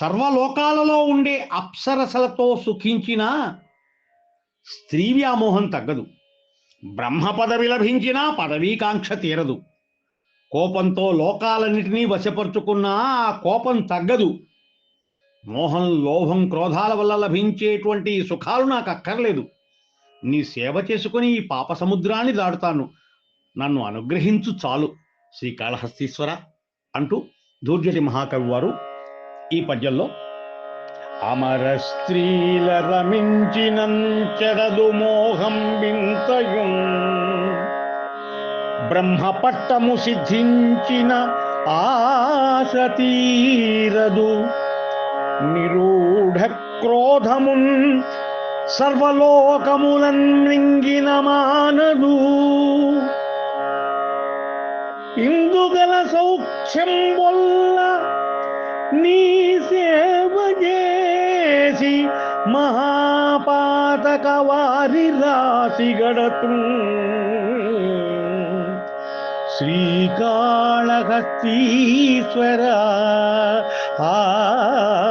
సర్వలోకాలలో ఉండే అప్సరసలతో సుఖించిన స్త్రీ వ్యామోహం తగ్గదు. బ్రహ్మ పదవి లభించినా పదవీకాంక్ష తీరదు. కోపంతో లోకాలన్నిటినీ వశపరుచుకున్నా ఆ కోపం తగ్గదు. మోహం లోభం క్రోధాల వల్ల లభించేటువంటి సుఖాలు నాకు అక్కర్లేదు. నీ సేవ చేసుకుని ఈ పాప సముద్రాన్ని దాడుతాను నన్ను అనుగ్రహించు చాలు. శ్రీకాళహస్తీశ్వర అంటూ దూర్జటి మహాకవి వారు ఈ పద్యంలో అమర స్త్రీల రమించినంచెరదు మోహం వింతయు బ్రహ్మ పట్టము సిద్ధించిన ఆశ తీరదు. నిరూఢ క్రోధమున్ సర్వలోకములన్ మానదు. ఇందుగల సౌఖ్యం నీ సేవ చేసి మహాపాతక వారి రాశి గడతు శ్రీకాళహస్తీశ్వర ఆ ఆ